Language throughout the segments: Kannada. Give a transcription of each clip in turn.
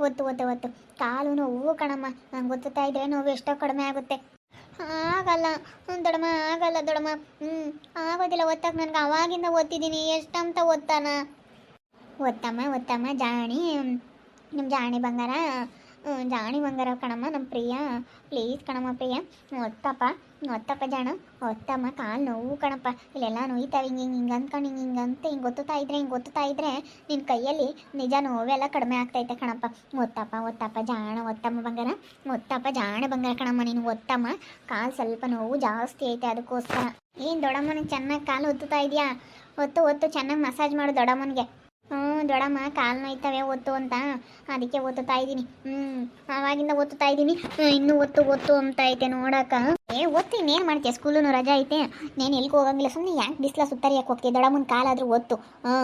ಒತ್ತು ಒತ್ತು ಒತ್ತು. ಕಾಲು ನೋವು ಕಣಮ್ಮ. ನಂಗೆ ಒತ್ತುತ್ತಾ ಇದ್ರೆ ನೋವು ಎಷ್ಟೋ ಕಡಿಮೆ ಆಗುತ್ತೆ. ಆಗಲ್ಲ. ದೊಡಮ್ಮ ಆಗಲ್ಲ ದೊಡಮ್ಮ ಹ್ಞೂ ಆಗೋದಿಲ್ಲ. ಒತ್ತಕ್ಕೆ ನನಗೆ ಅವಾಗಿಂದ ಓದ್ತಿದ್ದೀನಿ ಎಷ್ಟಂತ ಓದ್ತಾನ ಒತ್ತಮ್ಮ ಒತ್ತಮ್ಮ, ಜಾಣಿ. ನಿಮ್ಮ ಜಾಣಿ ಬಂಗಾರ? ಜಾಣಿ ಬಂಗಾರ ಕಣಮ್ಮ. ನಮ್ಮ ಪ್ರಿಯ. ಪ್ಲೀಸ್ ಕಣಮ್ಮ ಪ್ರಿಯ. ಒತ್ತಪ್ಪ. ಒತ್ತಪ್ಪ ಜಾಣ ಒತ್ತಮ್ಮ ಕಾಲು ನೋವು ಕಣಪ್ಪ. ಇಲ್ಲೆಲ್ಲ ನೋಯ್ತಾವೆ, ಹಿಂಗೆ ಹಿಂಗೆ ಹಿಂಗೆ ಅಂದ್ಕೊಂಡು ಹಿಂಗೆ ಹಿಂಗೆ ಅಂತ ಹಿಂಗೆ ಒತ್ತುತ್ತಾ ಇದ್ರೆ, ಹಿಂಗೆ ಒತ್ತುತ್ತಾ ಇದ್ರೆ ನಿನ್ನ ಕೈಯಲ್ಲಿ ನಿಜ ನೋವೆಲ್ಲ ಕಡಿಮೆ ಆಗ್ತೈತೆ ಕಣಪ್ಪ. ಒತ್ತಪ್ಪ ಒತ್ತಪ್ಪ ಜಾಣ, ಒತ್ತಮ್ಮ ಬಂಗಾರ, ಒತ್ತಪ್ಪ ಜಾಣ ಬಂಗಾರ ಕಣಮ್ಮ ನೀನು, ಒತ್ತಮ್ಮ. ಕಾಲು ಸ್ವಲ್ಪ ನೋವು ಜಾಸ್ತಿ ಐತೆ ಅದಕ್ಕೋಸ್ಕರ. ಏನು ದೊಡ್ಡಮ್ಮನಿಗೆ ಚೆನ್ನಾಗಿ ಕಾಲು ಒತ್ತುತ್ತಾ ಇದೆಯಾ? ಒತ್ತು ಒತ್ತು, ಚೆನ್ನಾಗಿ ಮಸಾಜ್ ಮಾಡು ದೊಡ್ಡಮ್ಮನಿಗೆ. ಹ್ಞೂ ದೊಡ್ಡಮ್ಮ ಕಾಲು ನೋಯ್ತವೆ, ಒತ್ತು ಅಂತ. ಅದಕ್ಕೆ ಒತ್ತುತ್ತಾ ಇದ್ದೀನಿ. ಹ್ಞೂ ಆವಾಗಿಂದ ಒತ್ತುತ್ತಾ ಇದ್ದೀನಿ. ಇನ್ನೂ ಒತ್ತು ಒತ್ತು ಅಂತ ಐತೆ ನೋಡಕ್ಕ. ಏ, ಒತ್ತು ಇನ್ನೇನು ಮಾಡ್ತೀಯ? ಸ್ಕೂಲೂ ರಜಾ ಐತೆ. ನೀನು ಎಲ್ಲಿಗೆ ಹೋಗಂಗಿಲ್ಲ. ಸುಮ್ಮನೆ ಯಾಕೆ ಬಿಸಿಲ ಸುತ್ತರಿಯಕ್ಕೆ ಹೋಗ್ತೀಯ? ದೊಡ್ಡಮ್ಮನ ಕಾಲಾದರೂ ಒತ್ತು. ಹ್ಞೂ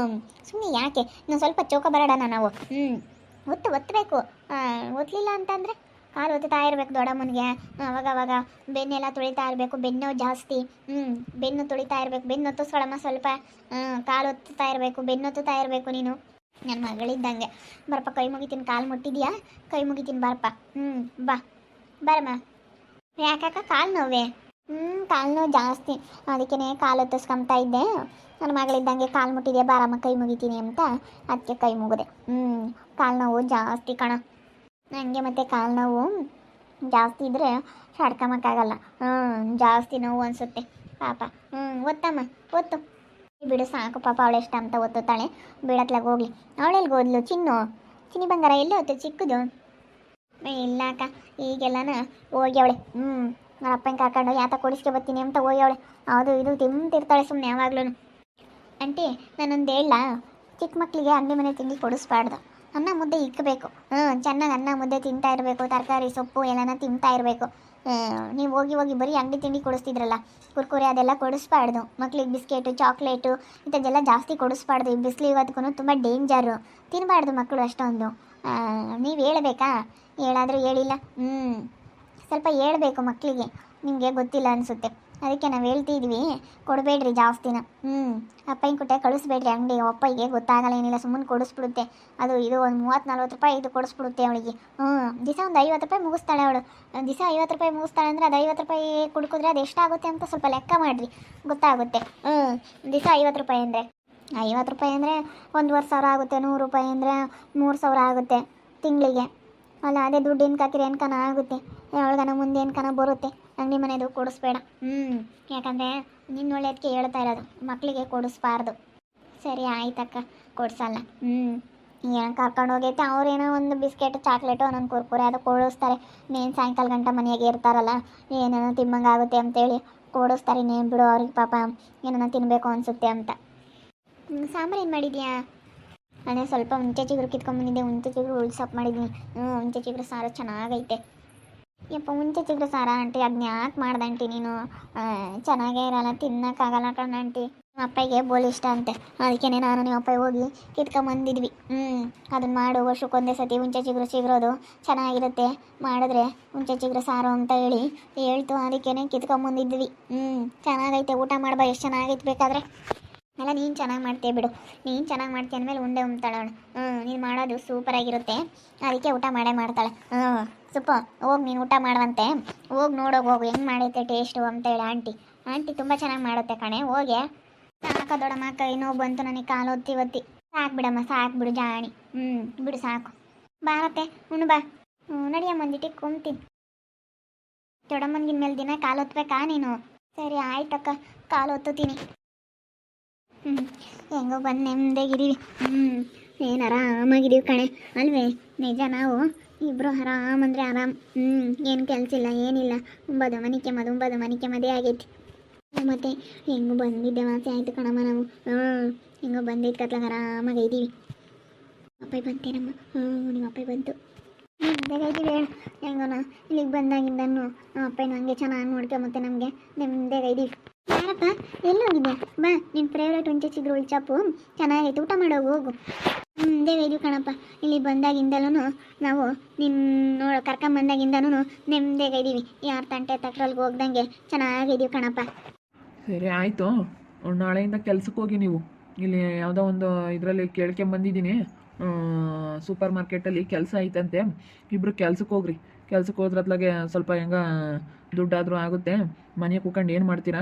ಸುಮ್ಮನೆ ಯಾಕೆ? ಇನ್ನೊಂದು ಸ್ವಲ್ಪ ಚೌಕ ಬರೋಣ ನಾವು. ಹ್ಞೂ ಒತ್ತು ಒತ್ತಬೇಕು ಒತ್ತಲಿಲ್ಲ ಅಂತಂದರೆ ಕಾಲು ಒತ್ತುತ್ತಾ ಇರಬೇಕು ದೊಡ್ಡಮ್ಮನಿಗೆ. ಅವಾಗ ಅವಾಗ ಬೆನ್ನೆಲ್ಲ ತುಳಿತಾ ಇರಬೇಕು. ಬೆನ್ನು ಜಾಸ್ತಿ. ಹ್ಞೂ ಬೆನ್ನು ತುಳಿತಾ ಇರಬೇಕು. ಬೆನ್ನು ಒತ್ತಿಸ್ಕೊಳಮ್ಮ ಸ್ವಲ್ಪ. ಕಾಲು ಒತ್ತುತ್ತಾ ಇರಬೇಕು. ಬೆನ್ನು ಒತ್ತುತ್ತಾ ಇರಬೇಕು ನೀನು. ನನ್ನ ಮಗಳಿದ್ದಂಗೆ. ಬರಪ್ಪ, ಕೈ ಮುಗಿತೀನಿ. ಕಾಲು ಮುಟ್ಟಿದ್ಯಾ? ಕೈ ಮುಗಿತೀನಿ ಬರಪ್ಪ. ಹ್ಞೂ ಬಾ. ಬರಮ್ಮ. ಯಾಕಕ್ಕ ಕಾಲು ನೋವೇ? ಹ್ಞೂ ಕಾಲು ನೋವು ಜಾಸ್ತಿ. ಅದಕ್ಕೇ ಕಾಲು ಒತ್ತಿಸ್ಕೊಂತಾ ಇದ್ದೆ. ನನ್ನ ಮಗಳಿದ್ದಂಗೆ ಕಾಲು ಮುಟ್ಟಿದೆ ಬಾರಮ್ಮ, ಕೈ ಮುಗಿತೀನಿ ಅಂತ. ಅದಕ್ಕೆ ಕೈ ಮುಗಿದೆ. ಹ್ಞೂ ಕಾಲು ನೋವು ಜಾಸ್ತಿ ಕಣ. ನನಗೆ ಮತ್ತೆ ಕಾಲು ನೋವು ಜಾಸ್ತಿ ಇದ್ದರೆ ಸಡ್ಕೊಂಬಕ್ಕಾಗಲ್ಲ ಹ್ಞೂ ಜಾಸ್ತಿ ನೋವು ಅನಿಸುತ್ತೆ. ಪಾಪ. ಹ್ಞೂ ಒತ್ತಮ್ಮ ಒತ್ತು ಬಿಡು, ಸಾಕು ಪಾಪ, ಅವಳು ಎಷ್ಟು ಅಂತ ಒತ್ತುತ್ತಾಳೆ ಬಿಡತ್ಲಾಗ ಹೋಗ್ಲಿ. ಅವಳೆಲ್ಗೆ ಓದ್ಲು? ಚಿನ್ನು? ಚಿನ್ನಿ ಬಂಗಾರ ಎಲ್ಲಿ ಹೊತ್ತು ಚಿಕ್ಕದು? ಇಲ್ಲ ಅಕ್ಕ, ಈಗೆಲ್ಲನ ಹೋಗ್ಯವಳೆ. ಹ್ಞೂ ನನ್ನ ಅಪ್ಪನ ಕರ್ಕೊಂಡು ಯಾತ ಕೊಡಿಸ್ಕೆ ಬರ್ತೀನಿ ಅಂತ ಹೋಗ್ಯವಳೆ. ಅದು ಇದು ತಿಂತಿರ್ತಾಳೆ ಸುಮ್ಮನೆ ಯಾವಾಗ್ಲೂ ಆಂಟಿ, ನಾನೊಂದು ಹೇಳ ಚಿಕ್ಕ ಮಕ್ಕಳಿಗೆ ಅಂಗಡಿ ಮನೆ ತಿಂಡಿ ಕೊಡಿಸ್ಬಾರ್ದು. ಅನ್ನ ಮುದ್ದೆ ಇಕ್ಕಬೇಕು ಹ್ಞೂ ಚೆನ್ನಾಗಿ ಅನ್ನ ಮುದ್ದೆ ತಿಂತಾ ಇರಬೇಕು, ತರಕಾರಿ ಸೊಪ್ಪು ಎಲ್ಲನ ತಿಂತಾ ಇರಬೇಕು. ನೀವು ಹೋಗಿ ಹೋಗಿ ಬರೀ ಅಂಗಡಿ ತಿಂಡಿ ಕೊಡಿಸ್ತಿದ್ರಲ್ಲ, ಕುರ್ಕುರೆ ಅದೆಲ್ಲ ಕೊಡಿಸ್ಬಾರ್ದು. ಮಕ್ಳಿಗೆ ಬಿಸ್ಕೆಟು, ಚಾಕ್ಲೇಟು, ಇಂಥದ್ದೆಲ್ಲ ಜಾಸ್ತಿ ಕೊಡಿಸ್ಬಾರ್ದು. ಈ ಬಿಸಿಲು ಇವತ್ತಿಗೂ ತುಂಬ ಡೇಂಜರು. ತಿನ್ನಬಾರ್ದು ಮಕ್ಕಳು ಅಷ್ಟೊಂದು. ನೀವು ಹೇಳಬೇಕಾ? ಹೇಳಾದರೂ ಹೇಳಿಲ್ಲ? ಹ್ಞೂ ಸ್ವಲ್ಪ ಹೇಳಬೇಕು ಮಕ್ಕಳಿಗೆ ನಿಮಗೆ ಗೊತ್ತಿಲ್ಲ ಅನಿಸುತ್ತೆ. ಅದಕ್ಕೆ ನಾವು ಹೇಳ್ತಿದ್ವಿ, ಕೊಡಬೇಡ್ರಿ ಜಾಸ್ತಿನ. ಹ್ಞೂ ಅಪ್ಪಯ್ಯನ ಕೊಟ್ಟೆ ಕಳಿಸ್ಬೇಡ್ರಿ ಅಂಗಡಿ. ಅಪ್ಪಯ್ಯಗೆ ಗೊತ್ತಾಗಲ್ಲ ಏನಿಲ್ಲ, ಸುಮ್ಮನೆ ಕೊಡಿಸ್ಬಿಡುತ್ತೆ. ಅದು ಇದು ಒಂದು ಮೂವತ್ತು ನಲ್ವತ್ತು ರೂಪಾಯಿ, ಇದು ಕೊಡಿಸ್ಬಿಡುತ್ತೆ ಅವಳಿಗೆ. ಹ್ಞೂ ದಿವಸ ಒಂದು ಐವತ್ತು ರೂಪಾಯಿ ಮುಗಿಸ್ತಾಳೆ ಅವಳು. ದಿವಸ ಐವತ್ತು ರೂಪಾಯಿ ಮುಗಿಸ್ತಾಳೆ ಅಂದರೆ ಅದು ಐವತ್ತು ರೂಪಾಯಿ ಕುಡ್ಕಿದ್ರೆ ಅದು ಎಷ್ಟಾಗುತ್ತೆ ಅಂತ ಸ್ವಲ್ಪ ಲೆಕ್ಕ ಮಾಡಿರಿ. ಗೊತ್ತಾಗುತ್ತೆ. ಹ್ಞೂ ದಿವಸ ಐವತ್ತು ರೂಪಾಯಿ ಅಂದರೆ. ಐವತ್ತು ರೂಪಾಯಿ ಅಂದರೆ ಒಂದುವರೆ ಸಾವಿರ ಆಗುತ್ತೆ, ನೂರು ರೂಪಾಯಿ ಅಂದರೆ ಮೂರು ಸಾವಿರ ಆಗುತ್ತೆ ತಿಂಗಳಿಗೆ. ಅಲ್ಲ, ಅದೇ ದುಡ್ಡು ಏನ್ಕಾಕಿರಿ ಏನ್ಕನ ಆಗುತ್ತೆ. ಒಳಗನ ಮುಂದೆ ಏನ್ಕನ ಬರುತ್ತೆ. ಅಂಗಡಿ ಮನೆದು ಕೊಡಿಸ್ಬೇಡ. ಹ್ಞೂ ಯಾಕಂದರೆ ನಿನ್ನ ಒಳ್ಳೆಯದಕ್ಕೆ ಹೇಳ್ತಾ ಇರೋದು. ಮಕ್ಕಳಿಗೆ ಕೊಡಿಸ್ಬಾರ್ದು. ಸರಿ ಆಯ್ತಕ್ಕ ಕೊಡಿಸಲ್ಲ. ಹ್ಞೂ ಏನೋ ಕರ್ಕೊಂಡು ಹೋಗೈತೆ? ಅವ್ರೇನೋ ಒಂದು ಬಿಸ್ಕೆಟ್ ಚಾಕ್ಲೇಟು ಒಂದೊಂದು ಕುರ್ಕುರೆ ಅದು ಕೊಡಿಸ್ತಾರೆ. ಇನ್ನೇನು ಸಾಯಂಕಾಲ ಗಂಟ ಮನೆಯಾಗೆ ಇರ್ತಾರಲ್ಲ ಏನೇನೋ ತಿಮ್ಮಂಗಾಗುತ್ತೆ ಅಂತೇಳಿ ಕೊಡಿಸ್ತಾರೆ ಇನ್ನೇನು ಬಿಡು ಅವ್ರಿಗೆ ಪಾಪ. ಏನನ್ನ ತಿನ್ನಬೇಕು ಅನಿಸುತ್ತೆ ಅಂತ. ಸಾಂಬಾರು ಏನು ಮಾಡಿದ್ಯಾ? ಅದೇ ಸ್ವಲ್ಪ ಹುಂಚೆ ಚಿಗುರು ಕಿತ್ಕೊಂಡ್ಬಂದಿದ್ದೆ ಹುಂಚೆ ಚಿಗುರು ಉಳ್ಸಪ್ ಮಾಡಿದ್ದೀನಿ ಹ್ಞೂ ಹುಂಚೆ ಚಿಗುರು ಸಾರು ಚೆನ್ನಾಗೈತೆ. ಯಪ್ಪ, ಮುಂಚೆ ಚಿಗ್ರು ಸಾರ ಆಂಟಿ ಅದನ್ನ ಯಾಕೆ ಮಾಡ್ದೆ ಆಂಟಿ ನೀನು? ಚೆನ್ನಾಗೇ ಇರಲ್ಲ ತಿನ್ನಕ್ಕಾಗಲ್ಲ ಕಣ ಆಂಟಿ. ನಮ್ಮ ಅಪ್ಪಗೆ ಬೋಲ್ ಇಷ್ಟ ಅಂತೆ. ಅದಕ್ಕೇನೆ ನಾನು ನಿಮ್ಮ ಅಪ್ಪ ಹೋಗಿ ಕಿತ್ಕೊಂಬಂದಿದ್ವಿ ಹ್ಞೂ ಅದನ್ನ ಮಾಡು ವರ್ಷಕ್ಕೊಂದೇ ಸತಿ ಹುಂಚೆ ಚಿಗುರು ಸಿಗಿರೋದು ಚೆನ್ನಾಗಿರುತ್ತೆ. ಮಾಡಿದ್ರೆ ಹುಂಚೆ ಚಿಗುರು ಸಾರು ಅಂತ ಹೇಳಿ ಹೇಳ್ತು, ಅದಕ್ಕೇನೆ ಕಿತ್ಕೊಂಬಂದಿದ್ವಿ ಹ್ಞೂ ಚೆನ್ನಾಗೈತೆ, ಊಟ ಮಾಡ್ಬಾ, ಎಷ್ಟು ಚೆನ್ನಾಗೈತೆ ಬೇಕಾದ್ರೆ. ಅಲ್ಲ, ನೀನು ಚೆನ್ನಾಗಿ ಮಾಡ್ತೀಯ ಬಿಡು. ನೀನು ಚೆನ್ನಾಗಿ ಮಾಡ್ತೀಯ ಅಂದಮೇಲೆ ಉಂಡೆ ಉಮ್ತಾಳೆ ಅವಳು. ಹ್ಞೂ ನೀನು ಮಾಡೋದು ಸೂಪರಾಗಿರುತ್ತೆ ಅದಕ್ಕೆ ಊಟ ಮಾಡೇ ಮಾಡ್ತಾಳೆ. ಹ್ಞೂ ಸುಪ್ಪ, ಹೋಗಿ ನೀನು ಊಟ ಮಾಡುವಂತೆ. ಹೋಗಿ ನೋಡೋಗಿ ಹೋಗು, ಹೆಂಗೆ ಮಾಡೈತೆ ಟೇಸ್ಟು ಅಂತೇಳಿ ಆಂಟಿ. ಆಂಟಿ ತುಂಬ ಚೆನ್ನಾಗಿ ಮಾಡುತ್ತೆ ಕಣೆ, ಹೋಗಿ. ಸಾಕ ದೊಡ್ಡಮ್ಮ, ಕೈ ನೋವು ಬಂತು ನನಗೆ, ಕಾಲು ಒತ್ತಿ ಒತ್ತಿ ಸಾಕು ಬಿಡಮ್ಮ, ಸಾಕು ಬಿಡು ಜಾಣಿ. ಹ್ಞೂ ಬಿಡು ಸಾಕು. ಬಾರತ್ತೆ ಉಣ್ಣು ಬಾ. ಹ್ಞೂ ನಡಿಯಮ್ಮ ಒಂದಿಟ್ಟು ಕುಂತೀನಿ ದೊಡ್ಡಮ್ಮನಿಗಿನ ಮೇಲೆ ದಿನ ಕಾಲು ಒತ್ಬೇಕಾ ನೀನು? ಸರಿ, ಆಯ್ತಕ್ಕ. ಕಾಲು ಒತ್ತುತ್ತೀನಿ ಹ್ಞೂ ಹೆಂಗೋ ಬಂದು ನೆಮ್ಮದಿಯಾಗಿದ್ದೀವಿ ಹ್ಞೂ ಏನು ಆರಾಮಾಗಿದ್ದೀವಿ ಕಣೆ. ಅಲ್ವೇ? ನಿಜ ನಾವು ಇಬ್ಬರು ಆರಾಮಂದ್ರೆ ಆರಾಮ್. ಹ್ಞೂ ಏನು ಕೆಲಸ ಇಲ್ಲ, ಏನಿಲ್ಲ. ಒಂಬದು ಮನಿಕೆ ಮದು ಒಂಬದು ಮನಿಕೆ ಮದೇ ಆಗೈತಿ. ಮತ್ತೆ ಹೆಂಗೋ ಬಂದಿದ್ದೆ ಮಾಸೆ ಆಯಿತು ಕಣಮ್ಮ ನಾವು. ಹ್ಞೂ ಹೆಂಗೋ ಬಂದಿದ್ದು ಕತ್ಲಾಗ ಆರಾಮಾಗಿ ಇದ್ದೀವಿ ಅಪ್ಪಾಯಿ ಬಂತೇನಮ್ಮ ಹ್ಞೂ ನಿಮ್ಮ ಅಪ್ಪಾಯಿ ಬಂತು. ನೆಮ್ಮದಿಯಾಗಿದ್ದೀವಿ ಹೇಳು ಹೆಂಗೋನ ಇಲ್ಲಿಗೆ ಬಂದಾಗಿಂದನು ನಮ್ಮ ಅಪ್ಪಯ್ಯನ ಹಂಗೆ ಚೆನ್ನಾಗಿ ನೋಡ್ಕೊಂಬತ್ತೆ ನಮಗೆ. ನೆಮ್ಮದಿಯಾಗಿದ್ದೀವಿ ಯಾರಪ್ಪ ಎಲ್ಲಿ ಹೋಗಿದ್ದೆ? ಬಾ ನಿನ್ನ ಫೇವ್ರೇಟ್ ಹುಂಚೆ ಚಿಗ್ರು ಚಾಪು ಚೆನ್ನಾಗೈತೆ, ಊಟ ಮಾಡೋ, ಹೋಗು. ಮುಂದೆ ಇದೀವಿ ಕಣಪ್ಪ. ಇಲ್ಲಿ ಬಂದಾಗಿಂದಲೂ ನಾವು ನಿನ್ನ ನೋಡ ಕರ್ಕೊಂಬಂದಾಗಿಂದನೂ ನೆಮ್ಮದಿಯಾಗ ಇದ್ದೀವಿ. ಯಾರ ತಂಟೆ ತಕ್ರಲ್ಗೆ ಹೋಗ್ದಂಗೆ ಚೆನ್ನಾಗಿದ್ದೀವಿ ಕಣಪ್ಪ. ಸರಿ, ಆಯಿತು. ನಾಳೆಯಿಂದ ಕೆಲ್ಸಕ್ಕೆ ಹೋಗಿ ನೀವು. ಇಲ್ಲಿ ಯಾವುದೋ ಒಂದು ಇದರಲ್ಲಿ ಕೇಳ್ಕೊಂಬಂದಿದ್ದೀನಿ ಸೂಪರ್ ಮಾರ್ಕೆಟಲ್ಲಿ ಕೆಲಸ ಐತಂತೆ. ಇಬ್ಬರು ಕೆಲ್ಸಕ್ಕೆ ಹೋಗ್ರಿ. ಕೆಲ್ಸಕ್ಕೆ ಹೋದ್ರತ್ಲಾಗೆ ಸ್ವಲ್ಪ ಹೆಂಗ ದುಡ್ಡಾದರೂ ಆಗುತ್ತೆ. ಮನೆ ಕೂತ್ಕೊಂಡು ಏನು ಮಾಡ್ತೀರಾ?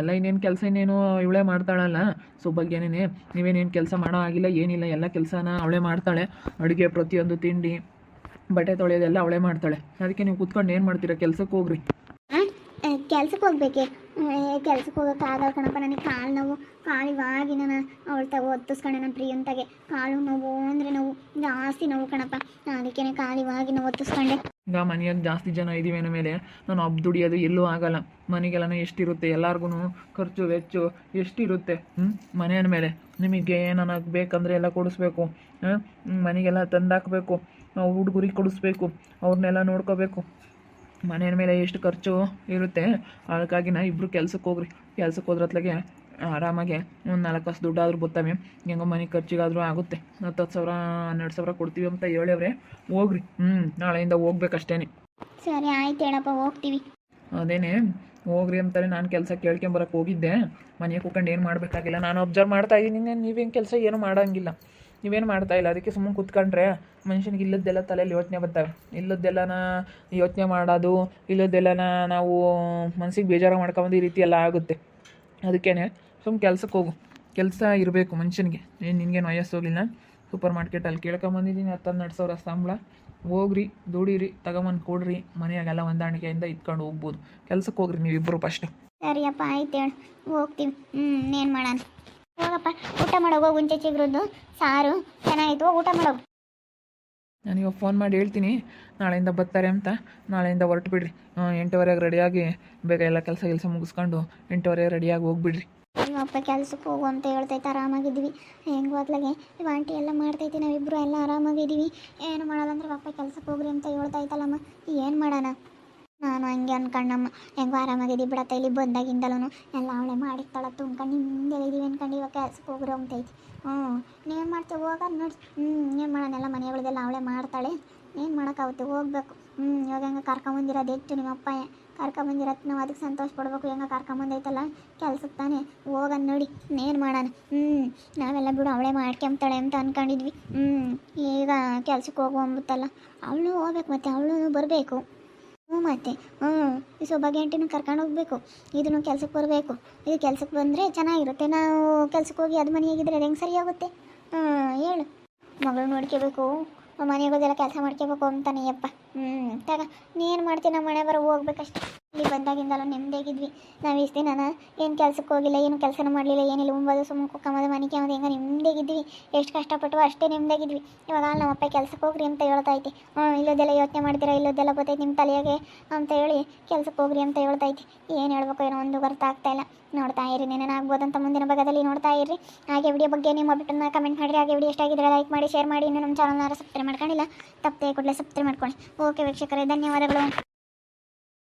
ಎಲ್ಲ ಇನ್ನೇನು ಕೆಲಸ ಇನ್ನೇನು ಇವಳೇ ಮಾಡ್ತಾಳಲ್ಲ. ಸೊ ಬಗ್ಗೆನೇ ನೀವೇನೇನು ಕೆಲಸ ಮಾಡೋ ಆಗಿಲ್ಲ, ಏನಿಲ್ಲ, ಎಲ್ಲ ಕೆಲಸನ ಅವಳೇ ಮಾಡ್ತಾಳೆ. ಅಡುಗೆ ಪ್ರತಿಯೊಂದು ತಿಂಡಿ, ಬಟ್ಟೆ ತೊಳೆಯೋದೆಲ್ಲ ಅವಳೇ ಮಾಡ್ತಾಳೆ. ಅದಕ್ಕೆ ನೀವು ಕೂತ್ಕೊಂಡು ಏನು ಮಾಡ್ತೀರಾ? ಕೆಲಸಕ್ಕೆ ಹೋಗ್ರಿ. ಕೆಲ್ಸಕ್ಕೆ ಹೋಗ್ಬೇಕೆ? ಕೆಲ್ಸಕ್ಕೆ ಹೋಗೋಕ್ಕಾಗಲ್ಲ ಕಣಪ್ಪ. ನನಗೆ ಕಾಲು ನೋವು, ಕಾಲು ಇವಾಗಿನ ಅವಳು ತಗೋ ಒತ್ತಿಸ್ಕೊಂಡೆ ನನ್ನ ಪ್ರಿಯಂತಾಗೆ. ಕಾಲು ನೋವು ಅಂದರೆ ನೋವು, ಜಾಸ್ತಿ ನೋವು ಕಣಪ್ಪ. ಅದಕ್ಕೆ ಕಾಲು ಇವಾಗಿನ ಒತ್ತಿಸ್ಕೊಂಡೆ. ಈಗ ಮನೆಯಾಗ ಜಾಸ್ತಿ ಜನ ಇದ್ದೀವಿ ಅನ್ನೋ ಮೇಲೆ ನಾನು ಹಬ್ಬ ದುಡಿಯೋದು ಎಲ್ಲೂ ಆಗಲ್ಲ. ಮನೆಗೆಲ್ಲನೂ ಎಷ್ಟಿರುತ್ತೆ? ಎಲ್ಲಾರ್ಗು ಖರ್ಚು, ವೆಚ್ಚು ಎಷ್ಟಿರುತ್ತೆ? ಹ್ಞೂ ಮನೆ ಮೇಲೆ ನಿಮಗೆ ಏನಾನ ಬೇಕಂದರೆ ಎಲ್ಲ ಕೊಡಿಸ್ಬೇಕು. ಮನೆಗೆಲ್ಲ ತಂದಾಕಬೇಕು. ಹುಡುಗರಿಗೆ ಕೊಡಿಸ್ಬೇಕು. ಅವ್ರನ್ನೆಲ್ಲ ನೋಡ್ಕೋಬೇಕು. ಮನೆಯ ಮೇಲೆ ಎಷ್ಟು ಖರ್ಚು ಇರುತ್ತೆ? ಅದಕ್ಕಾಗಿ ನಾ ಇಬ್ಬರು ಕೆಲ್ಸಕ್ಕೆ ಹೋಗ್ರಿ. ಕೆಲ್ಸಕ್ಕೆ ಹೋದ್ರತ್ಲಾಗೆ ಆರಾಮಾಗಿ ಒಂದು ನಾಲ್ಕು ಕಾಸು ದುಡ್ಡಾದರೂ ಬರ್ತವೆ ಹೆಂಗೋ ಮನೆ ಖರ್ಚಿಗಾದರೂ ಆಗುತ್ತೆ. ಹತ್ತು ಹತ್ತು ಸಾವಿರ ಹನ್ನೆರಡು ಸಾವಿರ ಕೊಡ್ತೀವಿ ಅಂತ ಹೇಳವ್ರೆ. ಹೋಗ್ರಿ. ಹ್ಞೂ ನಾಳೆಯಿಂದ ಹೋಗ್ಬೇಕಷ್ಟೇ ಸರಿ ಆಯ್ತು ಹೇಳಪ್ಪ ಹೋಗ್ತೀವಿ. ಅದೇನೆ ಹೋಗ್ರಿ ಅಂತಾರೆ. ನಾನು ಕೆಲಸ ಕೇಳ್ಕೊಂಬರಕ್ಕೆ ಹೋಗಿದ್ದೆ. ಮನೆಗೆ ಕೂತ್ಕೊಂಡು ಏನು ಮಾಡಬೇಕಾಗಿಲ್ಲ. ನಾನು ಅಬ್ಸರ್ವ್ ಮಾಡ್ತಾ ಇದ್ದೀನಿ. ನೀವೇನು ಕೆಲಸ ಏನು ಮಾಡೋಂಗಿಲ್ಲ. ನೀವೇನು ಮಾಡ್ತಾ ಇಲ್ಲ. ಅದಕ್ಕೆ ಸುಮ್ಮನೆ ಕೂತ್ಕೊಂಡ್ರೆ ಮನುಷ್ಯನಿಗೆ ಇಲ್ಲದ್ದೆಲ್ಲ ತಲೆಯಲ್ಲಿ ಯೋಚನೆ ಬರ್ತವೆ. ಇಲ್ಲದ್ದೆಲ್ಲನ ಯೋಚನೆ ಮಾಡೋದು ಇಲ್ಲದ್ದೆಲ್ಲನ ನಾವು ಮನ್ಸಿಗೆ ಬೇಜಾರು ಮಾಡ್ಕೊಂಬಂದು ಈ ರೀತಿ ಎಲ್ಲ ಆಗುತ್ತೆ. ಅದಕ್ಕೇ ಸುಮ್ಮನೆ ಕೆಲ್ಸಕ್ಕೆ ಹೋಗು. ಕೆಲಸ ಇರಬೇಕು ಮನುಷ್ಯನಿಗೆ. ಏನು ನಿನಗೇನು ವಯಸ್ಸು ಹೋಗಲಿಲ್ಲ. ಸೂಪರ್ ಮಾರ್ಕೆಟಲ್ಲಿ ಕೇಳ್ಕೊಂಬಂದಿದ್ದೀನಿ ಹತ್ತು ಹನ್ನೆರಡು ಸಾವಿರ ಸಂಬಳ. ಹೋಗ್ರಿ ದುಡೀರಿ ತಗೊಂಬಂದು ಕೊಡ್ರಿ. ಮನೆಯಾಗೆಲ್ಲ ಹೊಂದಾಣಿಕೆಯಿಂದ ಇಟ್ಕೊಂಡು ಹೋಗ್ಬೋದು. ಕೆಲ್ಸಕ್ಕೆ ಹೋಗ್ರಿ ನೀವಿಬ್ಬರು ಫಸ್ಟ್ ಸರಿಯಪ್ಪ ಆಯ್ತು ಹೇಳು. ಹೋಗ್ತೀವಿ. ಹ್ಞೂ ಏನು ಮಾಡೋಣ? ಹೋಗಪ್ಪ ಊಟ ಮಾಡೋಗೋ ಗುಂಚೆ ಚಿಗ್ರದ್ದು. ಸಾರು ಚೆನ್ನಾಗಿತ್ತು. ಊಟ ಮಾಡೋಗು ನಾನು ಇವಾಗ ಫೋನ್ ಮಾಡಿ ಹೇಳ್ತೀನಿ. ನಾಳೆಯಿಂದ ಬರ್ತಾರೆ ಅಂತ. ನಾಳೆಯಿಂದ ಹೊರಟು ಬಿಡ್ರಿ. ಎಂಟುವರೆಗೆ ರೆಡಿಯಾಗಿ ಬೇಗ ಎಲ್ಲ ಕೆಲಸ ಕೆಲಸ ಮುಗಿಸ್ಕೊಂಡು ಎಂಟುವರೆಗೆ ರೆಡಿಯಾಗಿ ಹೋಗ್ಬಿಡ್ರಿ. ಅಪ್ಪ ಕೆಲ್ಸಕ್ಕೆ ಹೋಗು ಅಂತ ಹೇಳ್ತೈತೆ ಆರಾಮಾಗಿದ್ವಿ ಹೆಂಗೆ ಹೋದ್ಲಾಗೆ ಇವ್ ಆಂಟಿ ಎಲ್ಲ ಮಾಡ್ತೈತಿ ನಾವಿಬ್ಬರು ಎಲ್ಲ ಆರಾಮಾಗಿದ್ದೀವಿ. ಏನು ಮಾಡೋದಂದ್ರೆ ಅಪ್ಪ ಕೆಲ್ಸಕ್ಕೆ ಹೋಗ್ರಿ ಅಂತ ಹೇಳ್ತೈತಲ್ಲಮ್ಮ. ಏನು ಮಾಡೋಣ? ನಾನು ಹಂಗೆ ಅನ್ಕಂಡಮ್ಮ ಹೆಂಗೋ ಆರಾಮಾಗಿದ್ದೀವಿ ಬಿಡತ್ತ ಇಲ್ಲಿ ಬಂದಾಗಿಂದಲೂ ಎಲ್ಲ ಅವಳೆ ಮಾಡಿರ್ತಾಳೆ, ತುಂಬ್ಕೊಂಡು ಹಿಂದೆ ಇದೀವಿ ಅನ್ಕೊಂಡು ಇವಾಗ ಕೆಲ್ಸಕ್ಕೆ ಹೋಗ್ರಿ ಅಂತೈತಿ ಹ್ಞೂ. ನೀವೇನು ಮಾಡ್ತೀವಿ? ಹೋಗ ನೋಡಿ ಹ್ಞೂ, ಏನು ಮಾಡೋಣ? ಎಲ್ಲ ಮನೆಗಳದೆಲ್ಲ ಅವಳೆ ಮಾಡ್ತಾಳೆ. ಏನು ಮಾಡೋಕ್ಕಾಗುತ್ತೆ? ಹೋಗ್ಬೇಕು. ಹ್ಞೂ, ಇವಾಗ ಹೆಂಗೆ ಕರ್ಕೊಂಬಂದಿರೋದು ಹೆಚ್ಚು ನಿಮ್ಮ ಅಪ್ಪ ಕರ್ಕೊಂಬಂದಿರತ್ತೆ ನಾವು ಅದಕ್ಕೆ ಸಂತೋಷ ಪಡ್ಬೇಕು, ಹೆಂಗೆ ಕರ್ಕೊಂಬಂದೈತಲ್ಲ ಕೆಲ್ಸಕ್ಕೆ ತಾನೇ. ಹೋಗನ್ ನೋಡಿ ನೇನು ಮಾಡೋಣ? ಹ್ಞೂ ನಾವೆಲ್ಲ ಬಿಡು, ಅವಳೇ ಮಾಡ್ಕೊಂಬ್ತಾಳೆ ಅಂತ ಅನ್ಕೊಂಡಿದ್ವಿ. ಹ್ಞೂ ಈಗ ಕೆಲ್ಸಕ್ಕೆ ಹೋಗುವಂಬತ್ತಲ್ಲ ಅವಳು ಹೋಗ್ಬೇಕು ಮತ್ತೆ, ಅವಳು ಬರಬೇಕು. ಹ್ಞೂ ಮತ್ತೆ ಹ್ಞೂ ಈ ಸೊಬಗೆಂಟಿನ ಕರ್ಕೊಂಡು ಹೋಗ್ಬೇಕು. ಇದನ್ನು ಕೆಲ್ಸಕ್ಕೆ ಬರಬೇಕು. ಇದು ಕೆಲ್ಸಕ್ಕೆ ಬಂದರೆ ಚೆನ್ನಾಗಿರುತ್ತೆ. ನಾವು ಕೆಲ್ಸಕ್ಕೆ ಹೋಗಿ ಅದು ಮನೆಯಾಗಿದ್ದರೆ ಅದು ಹೆಂಗೆ ಸರಿಯಾಗುತ್ತೆ ಹ್ಞೂ ಹೇಳು. ಮಗಳು ನೋಡ್ಕೋಬೇಕು. ಮನೆಗೆ ಹೋದೆಲ್ಲ ಕೆಲಸ ಮಾಡ್ಕೋಬೇಕು ಅಂತಾನೆ ಯಪ್ಪ. ಹ್ಞೂ ತಗ ನೀನು ಮಾಡ್ತೀನಿ ನಮ್ಮ ಮನೆ ಬರೋ ಹೋಗ್ಬೇಕಷ್ಟೆ. ಇಲ್ಲಿ ಬಂದಾಗಿಂದಲೂ ನೆಮ್ಮದಿಯಾಗಿದ್ವಿ. ನಾವು ಇಷ್ಟು ದಿನ ಏನು ಕೆಲಸಕ್ಕೆ ಹೋಗಿಲ್ಲ, ಏನು ಕೆಲಸನೂ ಮಾಡಲಿಲ್ಲ, ಏನಿಲ್ಲ ಉಂಬೋದು ಸುಮ್ಮನೆ ಕುಕ್ಕಮದ ಮನೆಗೆ ಅವ್ರು ಹೆಂಗೆ ನೆಮ್ಮದಿಯಾಗಿದ್ವಿ. ಎಷ್ಟು ಕಷ್ಟಪಟ್ಟು ಅಷ್ಟೇ ನೆಮ್ಮದಿಯಾಗಿದ್ವಿ. ಇವಾಗ ನಮ್ಮ ಅಪ್ಪ ಕೆಲಸಕ್ಕೆ ಹೋಗ್ರಿ ಅಂತ ಹೇಳ್ತೈತಿ ಹ್ಞೂ ಇಲ್ಲದೆಲ್ಲ ಯೋಚನೆ ಮಾಡ್ತೀರಾ ಇಲ್ಲೋದೆಲ್ಲ ಗೊತ್ತೈತೆ ನಿಮ್ಮ ತಲೆಯಾಗೆ ಅಂತ ಹೇಳಿ ಕೆಲಸಕ್ಕೆ ಹೋಗ್ರಿ ಅಂತ ಹೇಳ್ತೈತಿ ಏನು ಹೇಳ್ಬೇಕು, ಏನೋ ಒಂದು ಅರ್ಥ ಆಗ್ತಾ ಇಲ್ಲ. ನೋಡ್ತಾ ಇರಿ ಅಂತ ಮುಂದಿನ ಭಾಗದಲ್ಲಿ ನೋಡ್ತಾ ಇರಿ ಹಾಗೆ ವಿಡಿಯೋ ಬಗ್ಗೆ ನಿಮ್ಮ ಅಭಿಪ್ರಾಯನ ಕಮೆಂಟ್ ಮಾಡಿರಿ. ಹಾಗೆ ವಿಡಿಯೋ ಎಷ್ಟಾಗಿದ್ರೆ ಲೈಕ್ ಮಾಡಿ ಶೇರ್ ಮಾಡಿ. ಇನ್ನು ನಮ್ಮ ಚಾನಲ್ನ ಸಬ್ಸ್ಕ್ರೈಬ್ ಮಾಡ್ಕೊಂಡಿಲ್ಲ, ತಪ್ಪದೆ ಕೂಡಲೇ ಸಬ್ಸ್ಕ್ರೈಬ್ ಮಾಡ್ಕೊಳ್ಳಿ. ಓಕೆ ವೀಕ್ಷಕರೇ, ಧನ್ಯವಾದಗಳು.